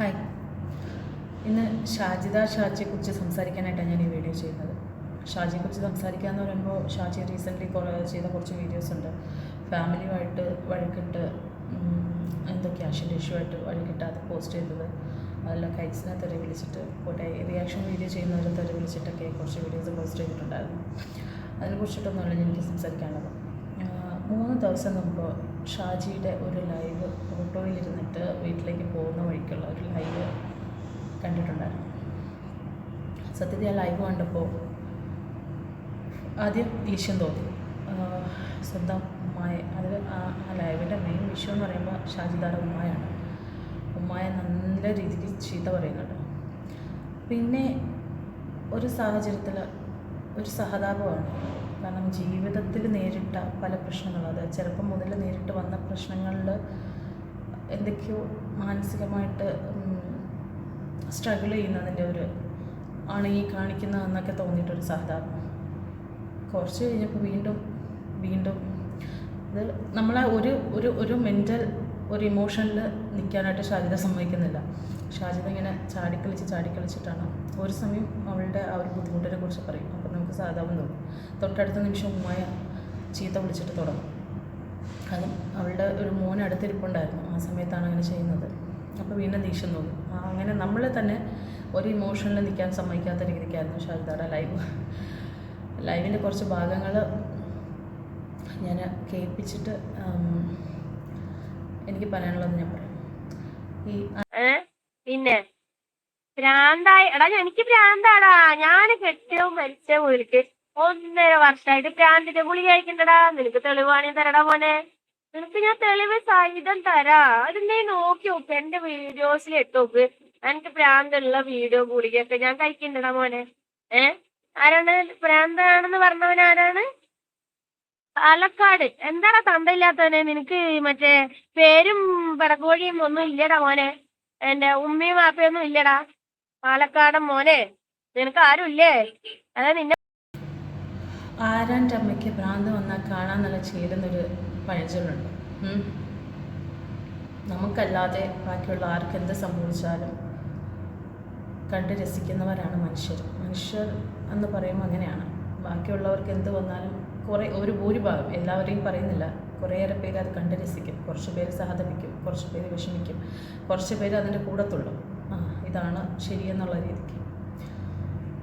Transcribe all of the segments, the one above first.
Hi. ഇന്ന് ഷാജിദ ഷാജിയെക്കുറിച്ച് സംസാരിക്കാനായിട്ടാണ് ഞാൻ ഈ വീഡിയോ ചെയ്യുന്നത്. ഷാജിയെക്കുറിച്ച് സംസാരിക്കുക എന്ന് പറയുമ്പോൾ ഷാജി റീസെന്റ്ലി കുറേ ചെയ്ത കുറച്ച് വീഡിയോസ് ഉണ്ട്. ഫാമിലിയുമായിട്ട് വഴക്കിട്ട് എന്തോ ക്യാഷിന്റെ ഇഷ്യൂ ആയിട്ട് വഴക്കിട്ട് അത് പോസ്റ്റ് ചെയ്തത്. അതെല്ലാം കൈസിനെ തെറി വിളിച്ചിട്ട് പോട്ടെ. റിയാക്ഷൻ വീഡിയോ ചെയ്യുന്നവരെ തെറി വിളിച്ചിട്ടൊക്കെ കുറച്ച് വീഡിയോസ് പോസ്റ്റ് ചെയ്തിട്ടുണ്ടായിരുന്നു. അതിനെക്കുറിച്ചിട്ടൊന്നുമല്ല എനിക്ക് സംസാരിക്കാനുള്ളത്. മൂന്ന് ദിവസം മുമ്പ് ഷാജിയുടെ ഒരു ലൈവ് ഓട്ടോയിലിരുന്നിട്ട് വീട്ടിലേക്ക് പോകുന്ന വഴിക്കുള്ള ഒരു ലൈവ് കണ്ടിട്ടുണ്ടായിരുന്നു. സത്യത്തിൽ ആ ലൈവ് കണ്ടപ്പോൾ ആദ്യം ഈശ്യം തോന്നി. സ്വന്തം ഉമ്മായ അത് ആ ലൈവിന്റെ മെയിൻ വിഷയം എന്ന് പറയുമ്പോൾ ഷാജിദാർ ഉമ്മായാണ്. ഉമ്മായ നല്ല രീതിക്ക് ചീത്ത പറയുന്നുണ്ട്. പിന്നെ ഒരു സാഹചര്യത്തിൽ ഒരു സഹതാപമാണ്. കാരണം ജീവിതത്തിൽ നേരിട്ട പല പ്രശ്നങ്ങളും അത് ചെറുപ്പം മുതൽ നേരിട്ട് വന്ന പ്രശ്നങ്ങളിൽ എന്തൊക്കെയോ മാനസികമായിട്ട് സ്ട്രഗിൾ ചെയ്യുന്നതിന്റെ ഒരു ആണ് ഈ കാണിക്കുന്നതെന്നൊക്കെ തോന്നിയിട്ടൊരു സഹതാപം കുറച്ച് കഴിഞ്ഞപ്പോൾ വീണ്ടും വീണ്ടും ഇത് നമ്മളെ ഒരു ഒരു ഒരു മെന്റൽ ഒരു ഇമോഷനിൽ നിൽക്കാനായിട്ട് ഷാജിത സമ്മതിക്കുന്നില്ല. ഷാജിത ഇങ്ങനെ ചാടിക്കളിച്ച് ചാടിക്കളിച്ചിട്ടാണ്. ഒരു സമയം അവളുടെ ആ ഒരു ബുദ്ധിമുട്ടിനെ കുറിച്ച് പറയും. നമുക്ക് തോന്നും തൊട്ടടുത്ത നിമിഷം ഉമ്മായ ചീത്ത വിളിച്ചിട്ട് തുടങ്ങും. അതും അവളുടെ ഒരു മോൻ അടുത്തിരിപ്പുണ്ടായിരുന്നു. ആ സമയത്താണ് അങ്ങനെ ചെയ്യുന്നത്. അപ്പോൾ വീണ്ടും ദേഷ്യം തോന്നും. അങ്ങനെ നമ്മൾ തന്നെ ഒരു ഇമോഷനിൽ നിൽക്കാൻ സമ്മതിക്കാത്ത രീതിക്കായിരുന്നു ശാരദയുടെ ലൈവ് ലൈവിന്റെ കുറച്ച് ഭാഗങ്ങൾ ഞാൻ കേൾപ്പിച്ചിട്ട് എനിക്ക് പറയാനുള്ളത് ഞാൻ പറയാം. ഈ പിന്നെ? ഭ്രാന്തായി എടാ എനിക്ക് ഭ്രാന്താടാ. ഞാൻ കെട്ടിയോ മരിച്ചോ വീട്ടിൽ ഒന്നര വർഷമായിട്ട് ഭ്രാന്തിന്റെ ഗുളി കഴിക്കണ്ടടാ. നിനക്ക് തെളിവാണി തരടാ മോനെ. നിനക്ക് ഞാൻ തെളിവ് സഹിതം തരാ. അതിനെ നോക്കി നോക്ക്. എന്റെ വീഡിയോസിൽ ഇട്ട് നോക്ക്. എനിക്ക് ഭ്രാന്തുള്ള വീഡിയോ ഗുളികയൊക്കെ ഞാൻ കഴിക്കണ്ടടാ മോനെ. ഏ? ആരാണ്? ഭ്രാന്താണെന്ന് പറഞ്ഞവൻ ആരാണ്? പാലക്കാട്. എന്താടാ തന്തയില്ലാത്തവനെ? നിനക്ക് മറ്റേ പേരും പടക്കോഴിയും ഒന്നും ഇല്ലടാ മോനെ. എന്റെ ഉമ്മയും വാപ്പയൊന്നും ഇല്ലടാ. പാലക്കാടൻ മോനെ നിനക്ക് ആരുല്ലേ? അതാ നിന്നെ ആരാന്റെ അമ്മയ്ക്ക് ഭ്രാന്ത് വന്നാൽ കാണാൻ നല്ല ചേരുന്നൊരു പഴഞ്ചൊല്ലുണ്ട്. നമുക്കല്ലാതെ ബാക്കിയുള്ള ആർക്ക് എന്ത് സംഭവിച്ചാലും കണ്ട് രസിക്കുന്നവരാണ് മനുഷ്യർ. മനുഷ്യർ എന്ന് പറയുമ്പോൾ അങ്ങനെയാണ്. ബാക്കിയുള്ളവർക്ക് എന്ത് വന്നാലും കുറേ ഒരു ഭൂരിഭാഗം എല്ലാവരെയും പറയുന്നില്ല. കുറേയേറെ പേര് അത് കണ്ട് രസിക്കും. കുറച്ച് പേര് സഹതപിക്കും കുറച്ച് പേര് വിഷമിക്കും. കുറച്ച് പേര് അതിന്റെ കൂടത്തുള്ളൂ. ഇതാണ് ശരിയെന്നുള്ള രീതിക്ക്.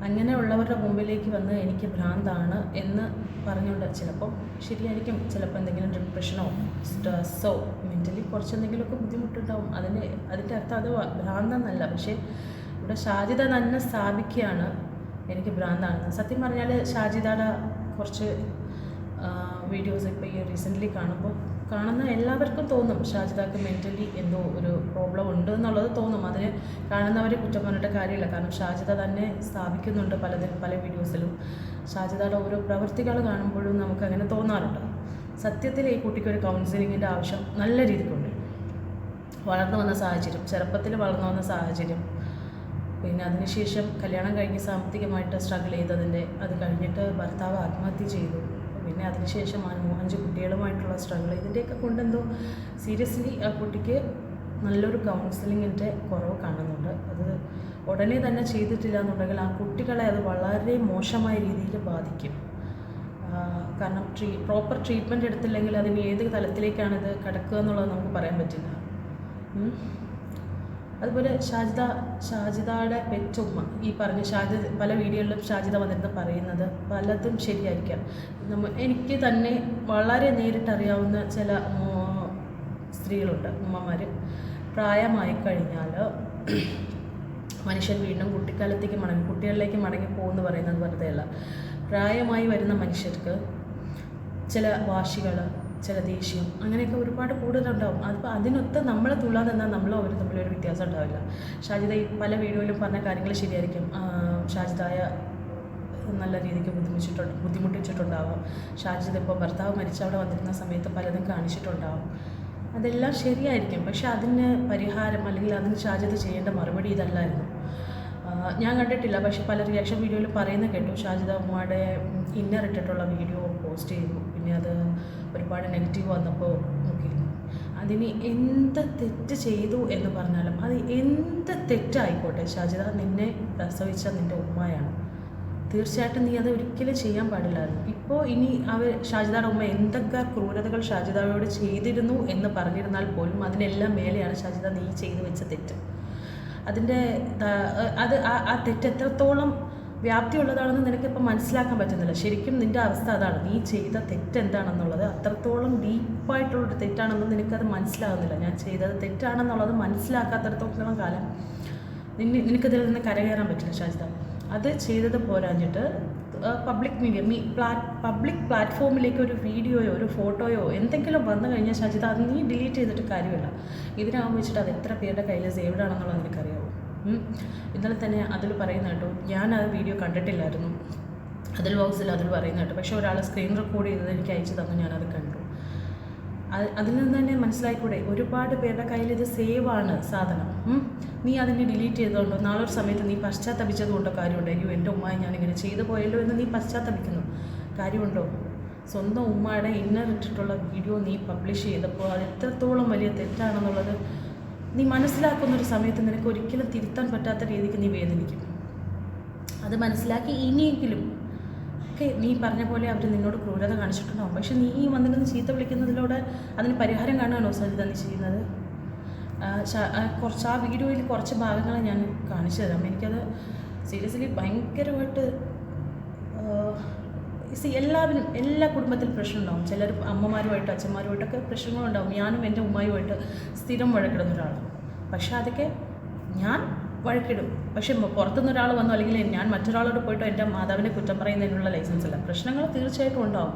അങ്ങനെയുള്ളവരുടെ മുമ്പിലേക്ക് വന്ന് എനിക്ക് ഭ്രാന്താണ് എന്ന് പറഞ്ഞുകൊണ്ട് ചിലപ്പോൾ ശരിയായിരിക്കും. ചിലപ്പോൾ എന്തെങ്കിലും ഡിപ്രഷനോ സ്ട്രെസ്സോ മെന്റലി കുറച്ച് എന്തെങ്കിലുമൊക്കെ ബുദ്ധിമുട്ടുണ്ടാവും. അതിന് അതിന്റെ അർത്ഥം അത് ഭ്രാന്തെന്നല്ല. പക്ഷേ ഇവിടെ ഷാജിത തന്നെ സ്ഥാപിക്കുകയാണ് എനിക്ക് ഭ്രാന്താണ് സത്യം പറഞ്ഞാൽ ഷാജിതയുടെ കുറച്ച് വീഡിയോസ് ഇപ്പോൾ ഈ റീസെന്റ്ലി കാണുമ്പോൾ കാണുന്ന എല്ലാവർക്കും തോന്നും ഷാജിദാക്ക് മെന്റലി എന്തോ ഒരു പ്രോബ്ലം ഉണ്ട് എന്നുള്ളത് തോന്നും. അതിന് കാണുന്നവരെ കുറ്റം പറഞ്ഞിട്ട് കാര്യമില്ല. കാരണം ഷാജിദ തന്നെ സ്ഥാപിക്കുന്നുണ്ട് പലതിൽ പല വീഡിയോസിലും. ഷാജിദയുടെ ഓരോ പ്രവൃത്തികൾ കാണുമ്പോഴും നമുക്ക് അങ്ങനെ തോന്നാറുണ്ട്. സത്യത്തിൽ ഈ കുട്ടിക്ക് ഒരു കൗൺസിലിങ്ങിന്റെ ആവശ്യം നല്ല രീതിക്കുണ്ട്. വളർന്നു വന്ന സാഹചര്യം ചെറുപ്പത്തിൽ വളർന്നു വന്ന സാഹചര്യം. പിന്നെ അതിനുശേഷം കല്യാണം കഴിഞ്ഞ് സാമ്പത്തികമായിട്ട് സ്ട്രഗിൾ ചെയ്തതിന്റെ അത് കഴിഞ്ഞിട്ട് ഭർത്താവ് ആത്മഹത്യ ചെയ്തു. പിന്നെ അതിനുശേഷം അഞ്ച് കുട്ടികളുമായിട്ടുള്ള സ്ട്രഗിൾ ഇതിന്റെയൊക്കെ കൊണ്ടെന്തോ സീരിയസ്ലി ആ കുട്ടിക്ക് നല്ലൊരു കൗൺസിലിങ്ങിന്റെ കുറവ് കാണുന്നുണ്ട്. അത് ഉടനെ തന്നെ ചെയ്തിട്ടില്ല എന്നുണ്ടെങ്കിൽ ആ കുട്ടികളെ അത് വളരെ മോശമായ രീതിയിൽ ബാധിക്കും. കാരണം ട്രീ പ്രോപ്പർ ട്രീറ്റ്മെന്റ് എടുത്തില്ലെങ്കിൽ അതിന് ഏത് ഇത് കിടക്കുക എന്നുള്ളത് നമുക്ക് പറയാൻ പറ്റില്ല. അതുപോലെ ഷാജിദ ഷാജിദയുടെ പെറ്റുമ്മ. ഈ പറഞ്ഞ ഷാജിദ പല വീഡിയോകളിലും ഷാജിദ വന്നിരുന്ന് പറയുന്നത് പലതും ശരിയായിരിക്കാം. നമ്മ എനിക്ക് തന്നെ വളരെ നേരിട്ടറിയാവുന്ന ചില സ്ത്രീകളുണ്ട് ഉമ്മമാർ പ്രായമായി കഴിഞ്ഞാൽ മനുഷ്യൻ വീണ്ടും കുട്ടിക്കാലത്തേക്ക് മടങ്ങി കുട്ടികളിലേക്ക് മടങ്ങി പോകുമെന്ന് പറയുന്നത് വെറുതെയല്ല. പ്രായമായി വരുന്ന മനുഷ്യർക്ക് ചില വാശികൾ ചില ദേഷ്യം അങ്ങനെയൊക്കെ ഒരുപാട് കൂടുതലുണ്ടാവും. അതിപ്പോൾ അതിനൊത്ത് നമ്മൾ തുള്ളാതെ നിന്നാൽ നമ്മളും അവർ തമ്മിൽ ഒരു വ്യത്യാസം ഉണ്ടാവില്ല. ഷാജിത ഈ പല വീഡിയോയിലും പറഞ്ഞ കാര്യങ്ങൾ ശരിയായിരിക്കും. ഷാജിതായ നല്ല രീതിക്ക് ബുദ്ധിമുട്ടിട്ടുണ്ട് ബുദ്ധിമുട്ടിച്ചിട്ടുണ്ടാവാം. ഷാജിദ് ഇപ്പോൾ ഭർത്താവ് മരിച്ച അവിടെ വന്നിരുന്ന സമയത്ത് പലതും കാണിച്ചിട്ടുണ്ടാവും. അതെല്ലാം ശരിയായിരിക്കും. പക്ഷെ അതിന് പരിഹാരം അല്ലെങ്കിൽ അതിന് ഷാജിദ് ചെയ്യേണ്ട മറുപടി ഇതല്ലായിരുന്നു. ഞാൻ കണ്ടിട്ടില്ല. പക്ഷെ പല റിയാക്ഷൻ വീഡിയോയിൽ പറയുന്ന കേട്ടു. ഷാജിദ ഉമ്മയുടെ ഇന്നർ ഇട്ടിട്ടുള്ള വീഡിയോ പോസ്റ്റ് ചെയ്തു. പിന്നെ അത് ഒരുപാട് നെഗറ്റീവ് വന്നപ്പോൾ നോക്കിയിരുന്നു. അതിന് എന്ത് തെറ്റ് ചെയ്തു എന്ന് പറഞ്ഞാലും അത് എന്ത് തെറ്റായിക്കോട്ടെ ഷാജിദ നിന്നെ പ്രസവിച്ച നിന്റെ ഉമ്മയാണ്. തീർച്ചയായിട്ടും നീ അത് ഒരിക്കലും ചെയ്യാൻ പാടില്ലായിരുന്നു. ഇപ്പോൾ ഇനി അവർ ഷാജിദയുടെ ഉമ്മ എന്തൊക്കെ ക്രൂരതകൾ ഷാജിദയോട് ചെയ്തിരുന്നു എന്ന് പറഞ്ഞിരുന്നാൽ പോലും അതിനെല്ലാം മേലെയാണ് ഷാജിദ നീ ചെയ്തു വെച്ച തെറ്റ്. അതിന്റെ അത് ആ തെറ്റ് എത്രത്തോളം വ്യാപ്തിയുള്ളതാണെന്ന് നിനക്കിപ്പോൾ മനസ്സിലാക്കാൻ പറ്റുന്നില്ല. ശരിക്കും നിന്റെ അവസ്ഥ അതാണ്. നീ ചെയ്ത തെറ്റ് എന്താണെന്നുള്ളത് അത്രത്തോളം ഡീപ്പായിട്ടുള്ളൊരു തെറ്റാണെന്ന് നിനക്കത് മനസ്സിലാകുന്നില്ല ഞാൻ ചെയ്തത് തെറ്റാണെന്നുള്ളത് മനസ്സിലാക്കാത്തടത്തോളം കാലം നിന്നെ നിനക്കതിൽ നിന്ന് കരകയറാൻ പറ്റില്ല ഷാജിദ അത് ചെയ്തത് പോരാഞ്ഞിട്ട് പബ്ലിക് മീഡിയ മീ പ്ലാ പബ്ലിക് പ്ലാറ്റ്ഫോമിലേക്ക് ഒരു വീഡിയോയോ ഒരു ഫോട്ടോയോ എന്തെങ്കിലും വന്നു കഴിഞ്ഞാൽ ശാജിത അത് നീ ഡിലീറ്റ് ചെയ്തിട്ട് കാര്യമില്ല. ഇതിനാകുമ്പോൾ വെച്ചിട്ട് അത് എത്ര പേരുടെ കയ്യിൽ സേവ്ഡ് ആണെന്നുള്ളത് നിനക്കറിയാവോ ഉം. ഇന്നലെ തന്നെ അതിൽ പറയുന്ന കേട്ടോ ഞാൻ ആ വീഡിയോ കണ്ടിട്ടില്ലായിരുന്നു. അതിൽ ബോക്സിൽ അതിൽ പറയുന്ന കേട്ടോ പക്ഷേ ഒരാൾ സ്ക്രീൻ റെക്കോർഡ് ചെയ്തത് എനിക്ക് അയച്ചു തന്നു ഞാനത് കണ്ടു. അത് അതിൽ നിന്ന് തന്നെ മനസ്സിലായിക്കൂടെ ഒരുപാട് പേരുടെ കയ്യിൽ ഇത് സേവ് ആണ് സാധനം. നീ അതിനെ ഡിലീറ്റ് ചെയ്തുകൊണ്ടോ നാളെ ഒരു സമയത്ത് നീ പശ്ചാത്തപിച്ചത് കൊണ്ടോ കാര്യമുണ്ടോ? അയ്യോ എന്റെ ഉമ്മ ഞാനിങ്ങനെ ചെയ്തു പോയല്ലോ എന്ന് നീ പശ്ചാത്തപിക്കുന്നു. കാര്യമുണ്ടോ? സ്വന്തം ഉമ്മയുടെ ഇന്നർ ഇട്ടിട്ടുള്ള വീഡിയോ നീ പബ്ലിഷ് ചെയ്തപ്പോൾ അത് എത്രത്തോളം വലിയ തെറ്റാണെന്നുള്ളത് നീ മനസ്സിലാക്കുന്ന ഒരു സമയത്ത് നിനക്ക് ഒരിക്കലും തിരുത്താൻ പറ്റാത്ത രീതിക്ക് നീ വേദനിക്കും. അത് മനസ്സിലാക്കി ഇനിയെങ്കിലും ഒക്കെ നീ പറഞ്ഞ പോലെ അവർ നിന്നോട് ക്രൂരത കാണിച്ചിട്ടുണ്ടാവും. പക്ഷെ നീ വന്നിരുന്ന് ചീത്ത വിളിക്കുന്നതിലൂടെ അതിന് പരിഹാരം കാണുകയാണോ സജിത നീ ചെയ്യുന്നത്? കുറച്ച് ആ വീഡിയോയിൽ കുറച്ച് ഭാഗങ്ങൾ ഞാൻ കാണിച്ചു തരാം. എനിക്കത് സീരിയസ്ലി ഭയങ്കരമായിട്ട് സി എല്ലാവരും എല്ലാ കുടുംബത്തിലും പ്രശ്നമുണ്ടാവും. ചിലർ അമ്മമാരുമായിട്ട് അച്ഛന്മാരുമായിട്ടൊക്കെ പ്രശ്നങ്ങളുണ്ടാവും. ഞാനും എന്റെ ഉമ്മയുമായിട്ട് സ്ഥിരം വഴക്കിടുന്ന ഒരാളാണ്. പക്ഷെ അതൊക്കെ ഞാൻ വഴക്കിടും. പക്ഷെ പുറത്തുനിന്ന് ഒരാൾ വന്നു അല്ലെങ്കിൽ ഞാൻ മറ്റൊരാളോട് പോയിട്ടോ എന്റെ മാതാവിനെ കുറ്റം പറയുന്നതിനുള്ള ലൈസൻസ് അല്ല. പ്രശ്നങ്ങൾ തീർച്ചയായിട്ടും ഉണ്ടാവും.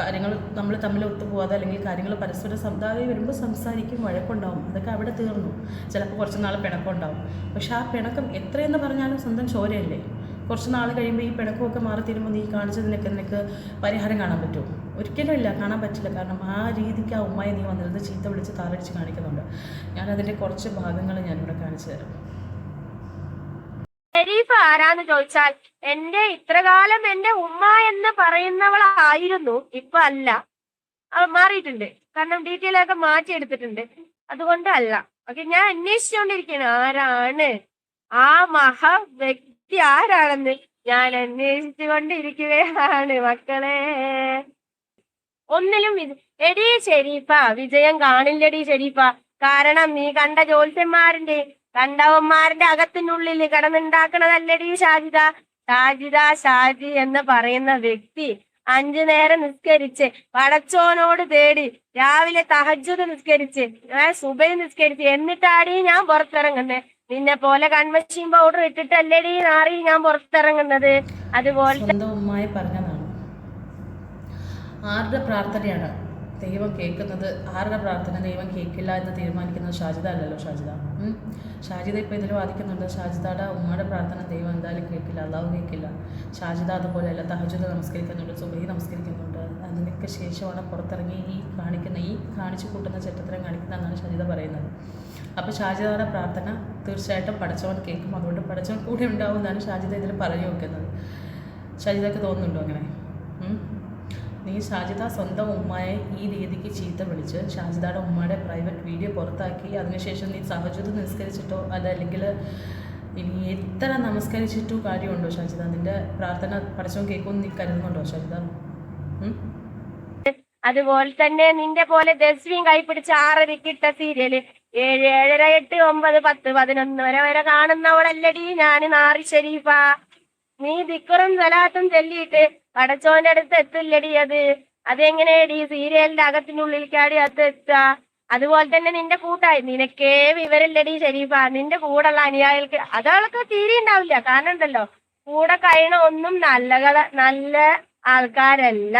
കാര്യങ്ങൾ നമ്മൾ തമ്മിൽ ഒത്തുപോകാതെ അല്ലെങ്കിൽ കാര്യങ്ങൾ പരസ്പരം സംതാവി വരുമ്പോൾ സംസാരിക്കും വഴക്കുണ്ടാവും. അതൊക്കെ അവിടെ തീർന്നു. ചിലപ്പോൾ കുറച്ച് നാൾ പിണക്കം ഉണ്ടാവും പക്ഷെ ആ പിണക്കം എത്രയെന്ന് പറഞ്ഞാലും സ്വന്തം ചോരയല്ലേ? കുറച്ച് നാൾ കഴിയുമ്പോൾ ഈ പിണക്കമൊക്കെ മാറി തീരുമ്പോൾ നീ കാണിച്ചതിനൊക്കെ നിനക്ക് പരിഹാരം കാണാൻ പറ്റുമോ? ഒരിക്കലും ഇല്ല കാണാൻ പറ്റില്ല. കാരണം ആ രീതിക്ക് ആ ഉമ്മയെ നീ വന്നിരുന്ന് ചീത്ത വിളിച്ച് താറടിച്ച് കാണിക്കുന്നുണ്ട്. ഞാനതിന്റെ കുറച്ച് ഭാഗങ്ങൾ ഞാനിവിടെ കാണിച്ചു തരാം. ഷെരീഫ് ആരാന്ന് ചോദിച്ചാൽ എന്റെ ഇത്രകാലം എന്റെ ഉമ്മ എന്ന് പറയുന്നവളായിരുന്നു. ഇപ്പൊ അല്ല. അവൾ മാറിയിട്ടുണ്ട്. കാരണം ഡീറ്റെയിൽ ഒക്കെ മാറ്റിയെടുത്തിട്ടുണ്ട് അതുകൊണ്ട് അല്ല. ഓക്കെ ഞാൻ അന്വേഷിച്ചുകൊണ്ടിരിക്കുകയാണ് ആരാണ്? ആ മഹ വ്യക്തി ആരാണെന്ന് ഞാൻ അന്വേഷിച്ചു കൊണ്ടിരിക്കുകയാണ് മക്കളെ. ഒന്നിലും എടി ഷെരീഫ വിജയം കാണില്ലടി ഷെരീഫ കാരണം നീ കണ്ട ജ്യോത്സ്യന്മാരിന്റെ കണ്ടവന്മാരുടെ അകത്തിനുള്ളിൽ കിടന്നുണ്ടാക്കണതല്ലടി ഷാജിദ. ഷാജിദ ഷാജി എന്ന് പറയുന്ന വ്യക്തി അഞ്ചു നേരം നിസ്കരിച്ച് പടച്ചോനോട് തേടി രാവിലെ തഹജ്ജുദ് നിസ്കരിച്ച് സുബൈ നിസ്കരിച്ച് എന്നിട്ടാടി ഞാൻ പുറത്തിറങ്ങുന്നത് നിന്നെ പോലെ കൺവെൻഷൻ പൗഡർ ഇട്ടിട്ടല്ലേടി നാറി ഞാൻ പുറത്തിറങ്ങുന്നത്. അതുപോലെ ഉമ്മായി പറഞ്ഞതാണ്. ആരുടെ പ്രാർത്ഥനയാണ് ദൈവം കേൾക്കുന്നത്? ആരുടെ പ്രാർത്ഥന ദൈവം കേൾക്കില്ല എന്ന് തീരുമാനിക്കുന്നത് ഷാജിദ അല്ലല്ലോ ഷാജിദ. ഷാജിദ ഇപ്പോൾ ഇതിൽ വാദിക്കുന്നുണ്ട്. ഷാജിദയുടെ ഉമ്മയുടെ പ്രാർത്ഥന ദൈവം എന്തായാലും കേൾക്കില്ല അള്ളാഹു കേൾക്കില്ല. ഷാജിദ അതുപോലെയല്ല തഹജുദ് നമസ്കരിക്കുന്നുണ്ട് സുബഹി നമസ്കരിക്കുന്നുണ്ട്. അതിനൊക്കെ ശേഷമാണ് പുറത്തിറങ്ങി ഈ കാണിക്കുന്ന ഈ കാണിച്ചു കൂട്ടുന്ന ചിത്രത്തിനെ കാണിക്കുന്ന എന്നാണ് ഷാജിദ പറയുന്നത്. അപ്പോൾ ഷാജിദയുടെ പ്രാർത്ഥന തീർച്ചയായിട്ടും പഠിച്ചവൻ കേൾക്കും. അതുകൊണ്ട് പഠിച്ചവൻ കൂടെ ഉണ്ടാവും എന്നാണ് ഷാജിദ ഇതിൽ പറഞ്ഞു വെക്കുന്നത് ഷാജിദക്ക് തോന്നുന്നുണ്ടോ അങ്ങനെ? നീ ഷാജിദ സ്വന്തം ഉമ്മയെ ഈ രീതിക്ക് ചീത്ത വിളിച്ച് ഷാജിദയുടെ ഉമ്മയുടെ പ്രൈവറ്റ് വീഡിയോ പുറത്താക്കി അതിനുശേഷം നീ സഹജത നിസ്കരിച്ചിട്ടോ അതല്ലെങ്കിൽ ഇനി എത്ര നമസ്കരിച്ചിട്ടോ കാര്യമുണ്ടോ ഷാജിദ? നിന്റെ പ്രാർത്ഥന പഠിച്ചവൻ കേൾക്കുമെന്ന് നീ കരുതുന്നുണ്ടോ ഷാജിദ? അതുപോലെ തന്നെ നിന്റെ പോലെ ദസ്വിയും കൈപ്പിടിച്ച് ഇട്ട സീരിയൽ ഏഴ് ഏഴര എട്ട് ഒമ്പത് പത്ത് പതിനൊന്ന് വരെ വരെ കാണുന്നവളല്ലടി. ഞാൻ നാറി ഷരീഫ നീ ദിക്കറും സലാത്തും ചൊല്ലിയിട്ട് പടച്ചോന്റെ അടുത്ത് എത്തില്ലടി അത്. അതെങ്ങനെയടി? സീരിയലിന്റെ അകത്തിനുള്ളിൽ കാടി അത് എത്താ. അതുപോലെ തന്നെ നിന്റെ കൂട്ടായി നിനക്കേ വിവരമില്ലടി ഷരീഫ നിന്റെ കൂടെയുള്ള അനുയായികൾക്ക് അതവൾക്ക് തീരെ ഉണ്ടാവില്ല. കാരണം ഉണ്ടല്ലോ കൂടെ കഴിയണ ഒന്നും നല്ല നല്ല ആൾക്കാരല്ല.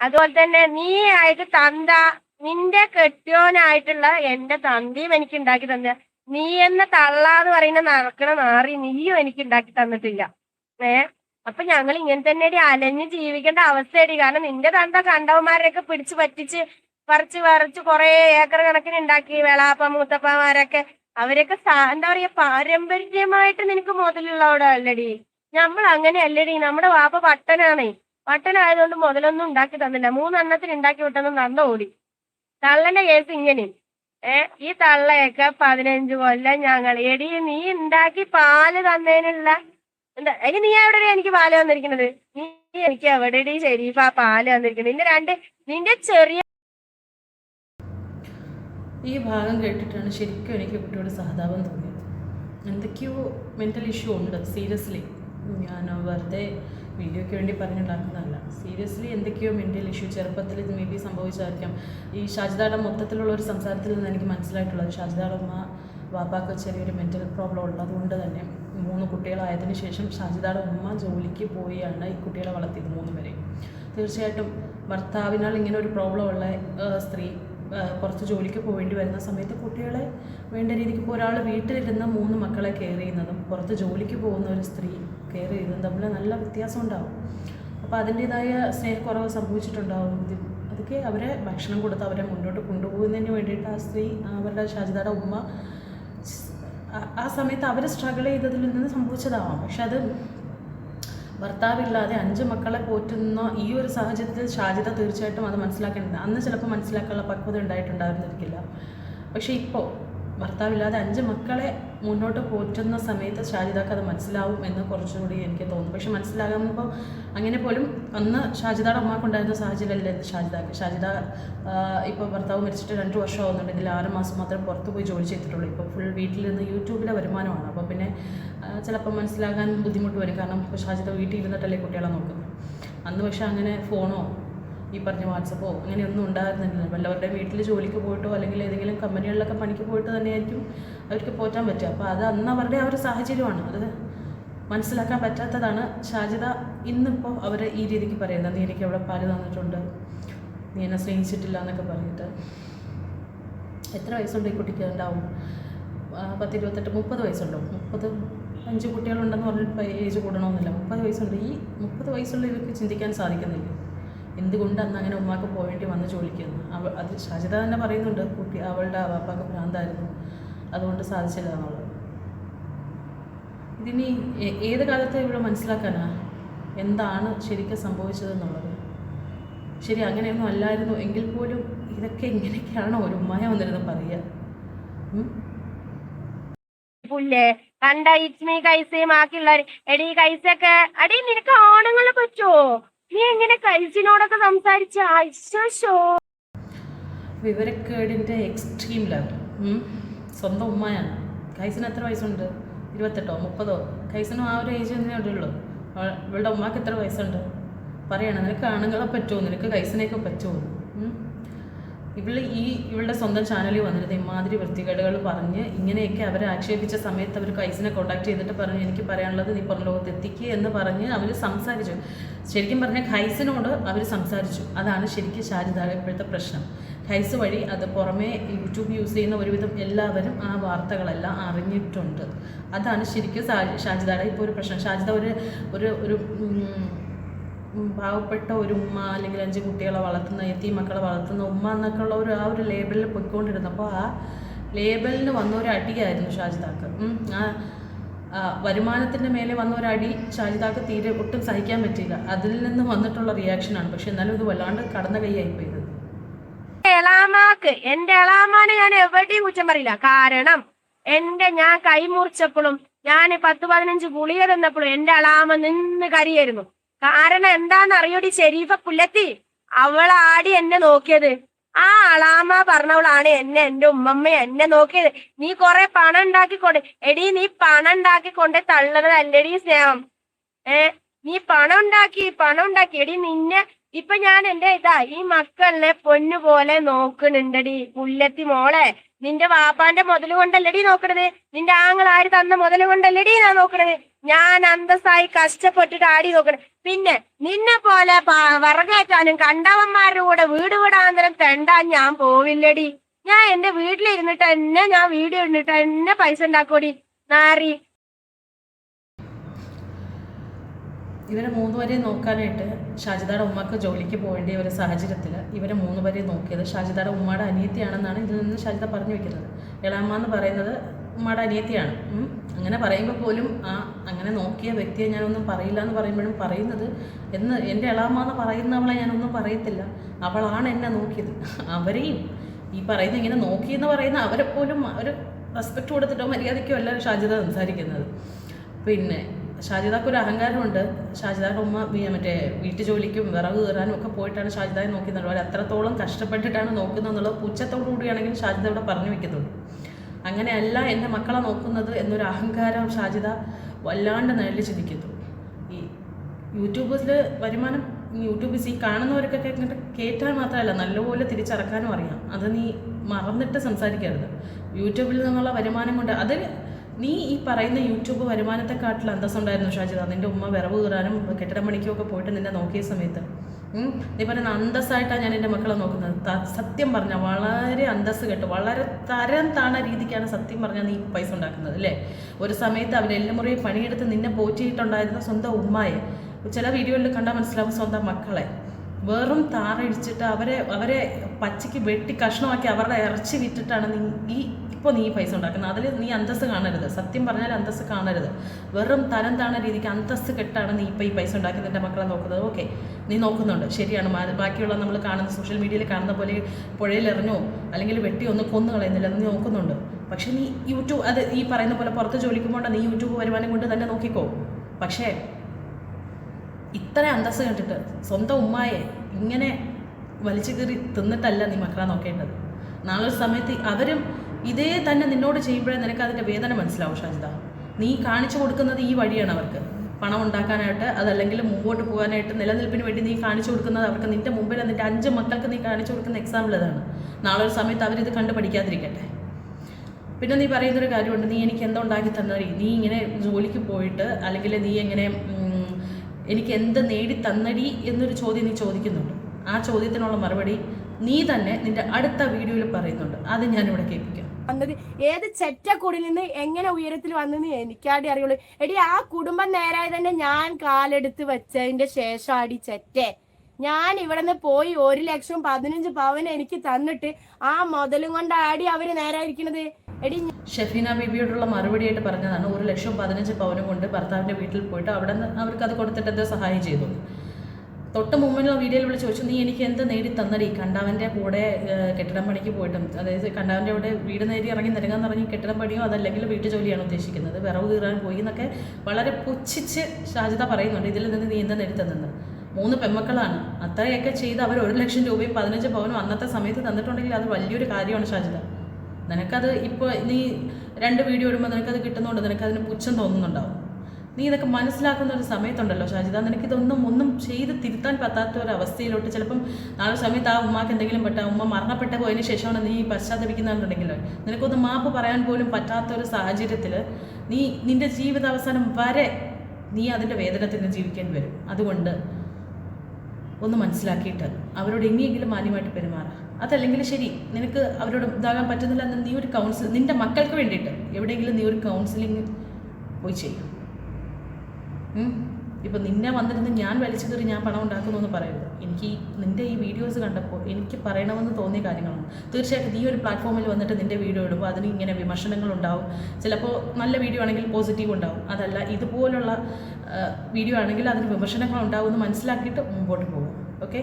അതുപോലെ തന്നെ നീ ആയിട്ട് തന്ത നിന്റെ കെട്ടിയോനായിട്ടുള്ള എന്റെ തന്തിയും എനിക്ക് ഉണ്ടാക്കി തന്ന. നീ എന്ന തള്ളാന്ന് പറയുന്ന നടക്കണ നാറി നീയും എനിക്ക് ഉണ്ടാക്കി തന്നിട്ടില്ല. ഏ? അപ്പൊ ഞങ്ങൾ ഇങ്ങനെ തന്നെ അലഞ്ഞ് ജീവിക്കേണ്ട അവസ്ഥയടി. കാരണം നിന്റെ തന്ത കണ്ടവന്മാരെയൊക്കെ പിടിച്ചു പറ്റിച്ച് പറിച്ച് പറിച്ച് കുറെ ഏക്കർ കണക്കിന് ഉണ്ടാക്കി. വെളാപ്പ മൂത്തപ്പമാരൊക്കെ അവരൊക്കെ എന്താ പറയാ പാരമ്പര്യമായിട്ട് നിനക്ക് മുതലുള്ളവടല്ലടി നമ്മൾ അങ്ങനെ അല്ലടി നമ്മുടെ വാപ്പ പട്ടനാണേ. പട്ടനായതുകൊണ്ട് മുതലൊന്നും ഉണ്ടാക്കി തന്നില്ല. മൂന്നെണ്ണത്തിന് ഉണ്ടാക്കി വിട്ടെന്ന് നന്ന ഓടി തള്ളന്റെ കേസ് ഇങ്ങനെ. ഏ ഈ തള്ളയൊക്കെ പതിനഞ്ച് കൊല്ലം ഞങ്ങൾ എടി നീ ഉണ്ടാക്കി പാൽ തന്നതിനുള്ള എന്താ എടി നീ എവിടെ എനിക്ക് പാൽ തന്നിരിക്കുന്നത് നീ എനിക്ക് എവിടെടി ഷെരീഫ പാൽ തന്നിരിക്കുന്നത് നിന്റെ രണ്ട് നിന്റെ ചെറിയ ഈ ഭാഗം കേട്ടിട്ടാണ് ശരിക്കും എനിക്ക് കുട്ടിയോട് സഹതാപം തോന്നിയത്. എന്തൊക്കെയോ മെന്റൽ ഇഷ്യൂ ഉണ്ട് സീരിയസ്ലി ഞാൻ വെറുതെ വീഡിയോയ്ക്ക് വേണ്ടി പറഞ്ഞുണ്ടാക്കുന്നതല്ല സീരിയസ്ലി എന്തൊക്കെയോ മെന്റൽ ഇഷ്യൂ ചെറുപ്പത്തിൽ ഇത് മേ ബി സംഭവിച്ചായിരിക്കാം ഈ ഷാജിദയുടെ മൊത്തത്തിലുള്ള ഒരു സംസാരത്തിൽ നിന്ന് എനിക്ക് മനസ്സിലായിട്ടുള്ളത് ഷാജിദയുടെ ഉമ്മ വാപ്പാക്ക് ചെറിയൊരു മെന്റൽ പ്രോബ്ലം ഉള്ളത് കൊണ്ട് തന്നെ മൂന്ന് കുട്ടികളായതിനു ശേഷം ഷാജിദയുടെ ഉമ്മ ജോലിക്ക് പോയിയാണ് ഈ കുട്ടികളെ വളർത്തിയത് മൂന്ന് പേരെ. തീർച്ചയായിട്ടും ഭർത്താവിനാൽ ഇങ്ങനെ ഒരു പ്രോബ്ലം ഉള്ള സ്ത്രീ പുറത്ത് ജോലിക്ക് പോകേണ്ടി വരുന്ന സമയത്ത് കുട്ടികളെ വേണ്ട രീതിക്ക് ഇപ്പോൾ ഒരാൾ വീട്ടിലിരുന്ന് മൂന്ന് മക്കളെ കെയർ ചെയ്യുന്നതും പുറത്ത് ജോലിക്ക് പോകുന്ന ഒരു സ്ത്രീ കെയർ ചെയ്യുന്നതും തമ്മിൽ നല്ല വ്യത്യാസം ഉണ്ടാവും. അപ്പോൾ അതിന്റേതായ സ്നേഹക്കുറവ് സംഭവിച്ചിട്ടുണ്ടാവും. അതൊക്കെ അവരെ ഭക്ഷണം കൊടുത്ത് അവരെ മുന്നോട്ട് കൊണ്ടുപോകുന്നതിന് വേണ്ടിയിട്ട് ആ സ്ത്രീ അവരുടെ ഷാജിദയുടെ ഉമ്മ ആ സമയത്ത് അവർ സ്ട്രഗിൾ ചെയ്തതിൽ നിന്ന് സംഭവിച്ചതാവാം. പക്ഷെ അത് ഭർത്താവില്ലാതെ അഞ്ച് മക്കളെ പോറ്റുന്ന ഈ ഒരു സാഹചര്യത്തിൽ ഷാജിത തീർച്ചയായിട്ടും അത് മനസ്സിലാക്കേണ്ടത് അന്ന് ചിലപ്പോൾ മനസ്സിലാക്കാനുള്ള പക്വത ഉണ്ടായിട്ടുണ്ടായിരുന്നിരിക്കില്ല. പക്ഷേ ഇപ്പോൾ ഭർത്താവില്ലാതെ അഞ്ച് മക്കളെ മുന്നോട്ട് പോറ്റുന്ന സമയത്ത് ഷാജിതാക്ക് അത് മനസ്സിലാവും എന്ന് കുറച്ചുകൂടി എനിക്ക് തോന്നുന്നു. പക്ഷെ മനസ്സിലാകുമ്പോൾ അങ്ങനെ പോലും അന്ന് ഷാജിദയുടെ അമ്മക്കുണ്ടായിരുന്ന സാഹചര്യമല്ലേ ഷാജിതാക്ക് ഷാജിദ ഇപ്പോൾ ഭർത്താവ് മരിച്ചിട്ട് രണ്ട് വർഷം ആവുന്നുണ്ടെങ്കിൽ ആറ് മാസം മാത്രമേ പുറത്ത് പോയി ജോലി ചെയ്തിട്ടുള്ളൂ. ഇപ്പോൾ ഫുൾ വീട്ടിൽ നിന്ന് യൂട്യൂബിലെ വരുമാനമാണ്. അപ്പോൾ പിന്നെ ചിലപ്പോൾ മനസ്സിലാകാൻ ബുദ്ധിമുട്ട് വരും. കാരണം ഇപ്പോൾ ഷാജിദ വീട്ടിൽ ഇരുന്നിട്ടല്ലേ കുട്ടികളെ നോക്കുന്നത്. അന്ന് പക്ഷേ അങ്ങനെ ഫോണോ ഈ പറഞ്ഞ വാട്സപ്പോ അങ്ങനെയൊന്നും ഉണ്ടായിരുന്നില്ല. വല്ലവരുടെ വീട്ടിൽ ജോലിക്ക് പോയിട്ടോ അല്ലെങ്കിൽ ഏതെങ്കിലും കമ്പനികളിലൊക്കെ പണിക്ക് പോയിട്ട് തന്നെയായിരിക്കും അവർക്ക് പോറ്റാൻ പറ്റുക. അപ്പോൾ അത് അന്ന് അവരുടെ ആ ഒരു സാഹചര്യമാണ്. അത് മനസ്സിലാക്കാൻ പറ്റാത്തതാണ്. ഷാജിത ഇന്നിപ്പോൾ അവർ ഈ രീതിക്ക് പറയുന്നത്. നീ എനിക്ക് അവിടെ പാൽ തന്നിട്ടുണ്ട്. നീ എന്നെ സ്നേഹിച്ചിട്ടില്ല എന്നൊക്കെ പറഞ്ഞിട്ട്. എത്ര വയസ്സുണ്ട് ഈ കുട്ടിക്ക്? ഉണ്ടാവും പത്ത് ഇരുപത്തെട്ട് മുപ്പത് വയസ്സുണ്ടോ? മുപ്പത് അഞ്ച് കുട്ടികളുണ്ടെന്ന് പറഞ്ഞിട്ട് ഏജ് കൂടണമെന്നില്ല മുപ്പത് വയസ്സുണ്ട്. ഈ മുപ്പത് വയസ്സുള്ള ഇവർക്ക് ചിന്തിക്കാൻ സാധിക്കുന്നില്ല. എന്തുകൊണ്ട് അന്ന് അങ്ങനെ ഉമ്മാക്ക് പോവേണ്ടി വന്ന് ചോദിക്കുന്നു. അവ അത് ഷാജിദ തന്നെ പറയുന്നുണ്ട് കുട്ടി അവളുടെ വാപ്പാക്ക് ഭ്രാന്തായിരുന്നു. അതുകൊണ്ട് സാധിച്ചില്ല എന്നുള്ളത് ഇതിനി ഏത് കാലത്ത് ഇവിടെ മനസ്സിലാക്കാനാ? എന്താണ് ശരിക്കും സംഭവിച്ചതെന്നുള്ളത്? ശരി അങ്ങനെയൊന്നും അല്ലായിരുന്നു. എങ്കിൽ പോലും ഇതൊക്കെ ഇങ്ങനെയൊക്കെയാണോ ഒരു ഉമ്മായ വന്നിരുന്ന് പറയുക? പുല്ലേ കണ്ട ഇറ്റ്മീ കൈസയും ബാക്കിയുള്ളവർ എടി കൈസൊക്കെ. അടി നിനക്ക് ആണുങ്ങളെ പറ്റുമോ നീ എങ്ങനെ കൈസിനോടൊക്കെ സംസാരിച്ച? അയ്യോ വിവരക്കേടിന്റെ എക്സ്ട്രീം ലെവൽ. സ്വന്തം ഉമ്മയാണ്. കൈസിന് എത്ര വയസ്സുണ്ട്? ഇരുപത്തെട്ടോ? മുപ്പതോ? കൈസിനും ആ ഒരു ഏജ് തന്നെ ഉള്ളൂ. ഇവളുടെ ഉമ്മാക്ക് എത്ര വയസ്സുണ്ട്? പറയണം നിനക്ക് ആണുങ്ങളെ പറ്റുമോ? നിനക്ക് കൈസിനെയൊക്കെ പറ്റുമോ? ഇവൾ ഈ ഇവളുടെ സ്വന്തം ചാനലിൽ വന്നിരുന്ന ഇമാതിരി വൃത്തികേടുകൾ പറഞ്ഞ് ഇങ്ങനെയൊക്കെ അവരെ ആക്ഷേപിച്ച സമയത്ത് അവർ കൈസിനെ കോണ്ടാക്ട് ചെയ്തിട്ട് പറഞ്ഞു എനിക്ക് പറയാനുള്ളത് നീ പുറം ലോകത്ത് എത്തിക്കുക എന്ന് പറഞ്ഞ് അവർ സംസാരിച്ചു. ശരിക്കും പറഞ്ഞാൽ ഖൈസിനോട് അവർ സംസാരിച്ചു. അതാണ് ശരിക്കും ഷാജിദാടെ ഇപ്പോഴത്തെ പ്രശ്നം. ഖൈസ് വഴി അത് പുറമേ യൂട്യൂബ് യൂസ് ചെയ്യുന്ന ഒരുവിധം എല്ലാവരും ആ വാർത്തകളെല്ലാം അറിഞ്ഞിട്ടുണ്ട്. അതാണ് ശരിക്കും ഷാജിദാടെ ഇപ്പോൾ ഒരു പ്രശ്നം. ഷാജിദ ഒരു ഒരു പാവപ്പെട്ട ഒരു ഉമ്മ അല്ലെങ്കിൽ അഞ്ച് കുട്ടികളെ വളർത്തുന്ന എത്തി മക്കളെ വളർത്തുന്ന ഉമ്മ എന്നൊക്കെ ഉള്ള ഒരു ആ ഒരു ലേബലിൽ പൊയ്ക്കൊണ്ടിരുന്നപ്പോൾ ആ ലേബലിന് വന്ന ഒരു അടിയായിരുന്നു ഷാജിതാക്ക് ആ, വരുമാനത്തിന്റെ മേലെ വന്ന ഒരു അടി ഷാജിതാക്ക് തീരെ ഒട്ടും സഹിക്കാൻ പറ്റിയില്ല. അതിൽ നിന്ന് വന്നിട്ടുള്ള റിയാക്ഷനാണ് പക്ഷെ എന്നാലും ഇത് വല്ലാണ്ട് കടന്ന കൈയായി പോയത് എളാമാക്ക് എന്റെ എളാമാനെ ഞാൻ എവിടെയും കുറ്റം പറയില്ല. കാരണം എന്റെ ഞാൻ കൈമുറിച്ചപ്പോഴും ഞാൻ പത്ത് പതിനഞ്ച് ഗുളിക തന്നപ്പോഴും എന്റെ എളാമ നിന്ന് കരിയായിരുന്നു. കാരണം എന്താന്ന് അറിയോടി ഷെരീഫ പുല്ലത്തി? അവളാടി എന്നെ നോക്കിയത്. ആ അളാമ പറഞ്ഞവളാണ് എന്നെ എന്റെ ഉമ്മമ്മ എന്നെ നോക്കിയത്. നീ കൊറേ പണം ഉണ്ടാക്കിക്കൊണ്ട് എടി നീ പണം ഉണ്ടാക്കിക്കൊണ്ട് തള്ളണതല്ലടി സ്നേഹം? ഏ നീ പണം ഉണ്ടാക്കി പണം ഉണ്ടാക്കി. എടി നിന്നെ ഇപ്പൊ ഞാൻ എന്റെ ഇതാ ഈ മക്കളിനെ പൊന്നു പോലെ പുല്ലത്തി മോളെ. നിന്റെ വാപ്പാന്റെ മുതൽ കൊണ്ടല്ലടി നോക്കണത്. നിന്റെ ആങ്ങൾ ആര് തന്ന മുതൽ കൊണ്ടല്ലടി ഞാൻ നോക്കണത്. ഞാൻ അന്തസ്സായി കഷ്ടപ്പെട്ടിട്ട് ആടി നോക്കണത്. പിന്നെ നിന്നെ പോലെ വറകേറ്റാനും കണ്ടവന്മാരുടെ കൂടെ വീട് വിടാന്തരം തെണ്ടാൻ ഞാൻ പോവില്ലടി. ഞാൻ എന്റെ വീട്ടിലിരുന്നിട്ട് എന്നെ ഞാൻ വീഡിയോ ഇരുന്നിട്ട് എന്നെ പൈസ ഉണ്ടാക്കൂടി നാറി ഇവരെ മൂന്നുപേരെയും നോക്കാനായിട്ട് ഷാജിദയുടെ ഉമ്മക്ക് ജോലിക്ക് പോകേണ്ട ഒരു സാഹചര്യത്തിൽ ഇവരെ മൂന്നുപേരെയും നോക്കിയത് ഷാജിദയുടെ ഉമ്മയുടെ അനിയത്തിയാണെന്നാണ് ഇതിൽ നിന്ന് ഷാജിദ പറഞ്ഞു വെക്കുന്നത്. ഇളാമ്മ എന്ന് പറയുന്നത് ഉമ്മയുടെ അനിയത്തിയാണ്. അങ്ങനെ പറയുമ്പോൾ പോലും ആ അങ്ങനെ നോക്കിയ വ്യക്തിയെ ഞാനൊന്നും പറയില്ല എന്ന് പറയുമ്പോഴും പറയുന്നത് എന്ന് എന്റെ ഇളാമ്മ എന്ന് പറയുന്നവളെ ഞാനൊന്നും പറയത്തില്ല. അവളാണ് എന്നെ നോക്കിയത്. അവരെയും ഈ പറയുന്ന ഇങ്ങനെ നോക്കിയെന്ന് പറയുന്ന അവരെ പോലും ഒരു റെസ്പെക്റ്റ് കൊടുത്തിട്ടോ മര്യാദയ്ക്കോ അല്ല ഷാജിദ സംസാരിക്കുന്നത്. പിന്നെ ഷാജിദക്ക് ഒരു അഹങ്കാരമുണ്ട്. ഷാജിദയുടെ ഉമ്മ മറ്റേ വീട്ടു ജോലിക്കും വിറക് കയറാനും ഒക്കെ പോയിട്ടാണ് ഷാജിദയെ നോക്കി അവർ അത്രത്തോളം കഷ്ടപ്പെട്ടിട്ടാണ് നോക്കുന്നത് എന്നുള്ളത് പുച്ഛത്തോടു കൂടിയാണെങ്കിൽ ഷാജിദ ഇവിടെ പറഞ്ഞു വെക്കുന്നുള്ളൂ അങ്ങനെയല്ല എന്റെ മക്കളെ നോക്കുന്നത് എന്നൊരു അഹങ്കാരം ഷാജിദ വല്ലാണ്ട് നേരിൽ ചിന്തിക്കുന്നു. ഈ യൂട്യൂബിൽ വരുമാനം യൂട്യൂബിൽ ഈ കാണുന്നവർക്കൊക്കെ ഇങ്ങോട്ട് കേട്ടാൽ മാത്രമല്ല നല്ലപോലെ തിരിച്ചറക്കാനും അറിയാം. അത് നീ മറന്നിട്ട് സംസാരിക്കരുത്. യൂട്യൂബിൽ നിന്നുള്ള വരുമാനം കൊണ്ട് അത് നീ ഈ പറയുന്ന യൂട്യൂബ് വരുമാനത്തെക്കാട്ടിൽ അന്തസ്സുണ്ടായിരുന്നു ഷാജിത നിന്റെ ഉമ്മ വിറവ് കീറാനും കെട്ടിടം പണിക്കും ഒക്കെ പോയിട്ട് നിന്നെ നോക്കിയ സമയത്ത്. നീ പറയുന്ന അന്തസ്സായിട്ടാണ് ഞാൻ എന്റെ മക്കളെ നോക്കുന്നത്. സത്യം പറഞ്ഞ വളരെ അന്തസ്സ് കേട്ട്. വളരെ തരം താണ രീതിക്കാണ് സത്യം പറഞ്ഞാൽ നീ പൈസ ഉണ്ടാക്കുന്നത് അല്ലേ? ഒരു സമയത്ത് അവരെല്ലാം മുറിയെ പണിയെടുത്ത് നിന്നെ പോറ്റിയിട്ടുണ്ടായിരുന്ന സ്വന്തം ഉമ്മയെ. ചില വീഡിയോയിൽ കണ്ടാൽ മനസ്സിലാവും സ്വന്തം മക്കളെ. വെറും താറടിച്ചിട്ട് അവരെ അവരെ പച്ചയ്ക്ക് വെട്ടി കഷ്ണമാക്കി അവരുടെ ഇറച്ചി വിറ്റിട്ടാണ് നീ ഈ ഇപ്പോൾ നീ പൈസ ഉണ്ടാക്കുന്നത്. അതിൽ നീ അന്തസ്സ് കാണരുത്. സത്യം പറഞ്ഞാൽ അന്തസ്സ് കാണരുത്. വെറും തരം താണ രീതിക്ക് അന്തസ്സ് കെട്ടാണ് നീ ഇപ്പോൾ ഈ പൈസ ഉണ്ടാക്കി നിന്റെ മക്കളെ നോക്കുന്നത്. ഓക്കെ. നീ നോക്കുന്നുണ്ട്. ശരിയാണ്. ബാക്കിയുള്ള നമ്മൾ കാണുന്ന സോഷ്യൽ മീഡിയയിൽ കാണുന്ന പോലെ പുഴയിലെറിഞ്ഞോ അല്ലെങ്കിൽ വെട്ടി ഒന്ന് കൊന്നു കളയുന്നില്ല നീ നോക്കുന്നുണ്ട്. പക്ഷേ നീ യൂട്യൂബ് അത് ഈ പറയുന്ന പോലെ പുറത്ത് ജോലിക്ക് നീ യൂട്യൂബ് വരുമാനം കൊണ്ട് തന്നെ നോക്കിക്കോ. പക്ഷേ ഇത്ര അന്തസ്സ് കണ്ടിട്ട് സ്വന്തം ഉമ്മായെ ഇങ്ങനെ വലിച്ചു കീറി തിന്നിട്ടല്ല നീ മക്കളെ നോക്കേണ്ടത്. നാളെ ഒരു സമയത്ത് അവരും ഇതേ തന്നെ നിന്നോട് ചെയ്യുമ്പോഴേ നിനക്ക് അതിന്റെ വേദന മനസ്സിലാവും ഷാജിത നീ കാണിച്ചു കൊടുക്കുന്നത് ഈ വഴിയാണ് അവർക്ക്. പണം ഉണ്ടാക്കാനായിട്ട് അതല്ലെങ്കിൽ മുമ്പോട്ട് പോകാനായിട്ട് നിലനിൽപ്പിന് വേണ്ടി നീ കാണിച്ചു കൊടുക്കുന്നത് അവർക്ക് നിന്റെ മുമ്പിൽ നിന്റെ അഞ്ച് മക്കൾക്ക് നീ കാണിച്ചു കൊടുക്കുന്ന എക്സാമ്പിൾ ഇതാണ്. നാളെ ഒരു സമയത്ത് അവരിത് കണ്ട് പഠിക്കാതിരിക്കട്ടെ പിന്നെ നീ പറയുന്നൊരു കാര്യമുണ്ട് നീ എനിക്ക് എന്താ ഉണ്ടാക്കി തന്നറി നീ ഇങ്ങനെ ജോലിക്ക് പോയിട്ട് അല്ലെങ്കിൽ നീ എങ്ങനെ എനിക്ക് എന്ത് നേടി തന്നടി എന്നൊരു ചോദ്യം നീ ചോദിക്കുന്നുണ്ട്. ആ ചോദ്യത്തിനുള്ള മറുപടി നീ തന്നെ നിന്റെ അടുത്ത വീഡിയോയിൽ പറയുന്നുണ്ട്. അത് ഞാനിവിടെ കേൾപ്പിക്കാം. വന്നത്? ഏത് ചെറ്റക്കൂടിൽ നിന്ന് എങ്ങനെ ഉയരത്തിൽ വന്നെന്ന് എനിക്കാടി അറിയുള്ളൂ. എടി ആ കുടുംബം നേരായി തന്നെ ഞാൻ കാലെടുത്ത് വെച്ചതിന്റെ ശേഷം അടി ചെറ്റെ. ഞാൻ ഇവിടെ നിന്ന് പോയി ഒരു ലക്ഷം പതിനഞ്ച് പവൻ എനിക്ക് തന്നിട്ട് ആ മുതലും കൊണ്ട് ആടി അവർ നേരായിരിക്കണത്? എടി ഷെഫീന ബീബിയോടുള്ള മറുപടിയായിട്ട് പറഞ്ഞതാണ് ഒരു ലക്ഷം പതിനഞ്ച് പവനും കൊണ്ട് ഭർത്താവിന്റെ വീട്ടിൽ പോയിട്ട് അവിടെ നിന്ന് അവർക്ക് അത് കൊടുത്തിട്ട് എന്തോ സഹായം ചെയ്തു. തൊട്ട് മുമ്പിലുള്ള വീഡിയോയിൽ വിളിച്ച് ചോദിച്ചു നീ എനിക്ക് എന്ത് നേടി തന്നടി? കണ്ടാവന്റെ കൂടെ കെട്ടിടം പണിക്ക് പോയിട്ടും അതായത് കണ്ടാവന്റെ കൂടെ വീട് നേടി ഇറങ്ങി നിരങ്ങാൻ ഇറങ്ങി കെട്ടിടം പണിയോ അതല്ലെങ്കിൽ വീട്ടു ജോലിയാണ് ഉദ്ദേശിക്കുന്നത്? വിറവ് കീറാൻ പോയി എന്നൊക്കെ വളരെ പുച്ഛിച്ച് ഷാജിത പറയുന്നുണ്ട് ഇതിൽ നിന്ന് നീ എന്ത് നേടി തന്നെന്ന്? മൂന്ന് പെമ്മക്കളാണ്. അത്രയൊക്കെ ചെയ്ത് അവർ ഒരു ലക്ഷം രൂപയും പതിനഞ്ച് പവനും അന്നത്തെ സമയത്ത് തന്നിട്ടുണ്ടെങ്കിൽ അത് വലിയൊരു കാര്യമാണ് ഷാജിത. നിനക്കത് ഇപ്പോൾ നീ രണ്ട് വീഡിയോ ഇടുമ്പോൾ നിനക്കത് കിട്ടുന്നതുകൊണ്ട് നിനക്കതിന് പുച്ഛം തോന്നുന്നുണ്ടാവും. നീ ഇതൊക്കെ മനസ്സിലാക്കുന്ന ഒരു സമയത്തുണ്ടല്ലോ നിനക്ക് ഇതൊന്നും ഒന്നും ചെയ്ത് തിരുത്താൻ പറ്റാത്ത ഒരു അവസ്ഥയിലോട്ട് ചിലപ്പം നാളെ സമയത്ത് ആ ഉമ്മാക്ക് എന്തെങ്കിലും പറ്റാ ഉമ്മ മരണപ്പെട്ട പോയതിന് ശേഷമാണ് നീ പശ്ചാത്തപിക്കുന്നുണ്ടെങ്കിലോ നിനക്കൊന്ന് മാപ്പ് പറയാൻ പോലും പറ്റാത്ത ഒരു സാഹചര്യത്തിൽ നീ നിന്റെ ജീവിത അവസാനം വരെ നീ അതിന്റെ വേദനത്തിൽ നിന്ന് ജീവിക്കേണ്ടി വരും. അതുകൊണ്ട് ഒന്ന് മനസ്സിലാക്കിയിട്ട് അവരോട് എങ്ങനെയെങ്കിലും മാന്യമായിട്ട് പെരുമാറുക അതല്ലെങ്കിൽ ശരി നിനക്ക് അവരോട് ഇതാകാൻ പറ്റുന്നില്ല എന്ന് നീ ഒരു കൗൺസിൽ നിന്റെ മക്കൾക്ക് വേണ്ടിയിട്ട് എവിടെയെങ്കിലും നീ ഒരു കൗൺസിലിംഗ് പോയി ചെയ്യും. ഇപ്പം നിന്നെ വന്നിരുന്ന് ഞാൻ വലിച്ചു കയറി ഞാൻ പണം ഉണ്ടാക്കുന്നു എന്ന് പറയരുത്. എനിക്ക് നിന്റെ ഈ വീഡിയോസ് കണ്ടപ്പോൾ എനിക്ക് പറയണമെന്ന് തോന്നിയ കാര്യങ്ങളാണ്. തീർച്ചയായിട്ടും ഈ ഒരു പ്ലാറ്റ്ഫോമിൽ വന്നിട്ട് നിന്റെ വീഡിയോ ഇടുമ്പോൾ അതിന് ഇങ്ങനെ വിമർശനങ്ങൾ ഉണ്ടാവും. ചിലപ്പോൾ നല്ല വീഡിയോ ആണെങ്കിൽ പോസിറ്റീവ് ഉണ്ടാവും. അതല്ല ഇതുപോലുള്ള വീഡിയോ ആണെങ്കിൽ അതിന് വിമർശനങ്ങൾ ഉണ്ടാവും എന്ന് മനസ്സിലാക്കിയിട്ട് മുമ്പോട്ട് പോകും. ഓക്കെ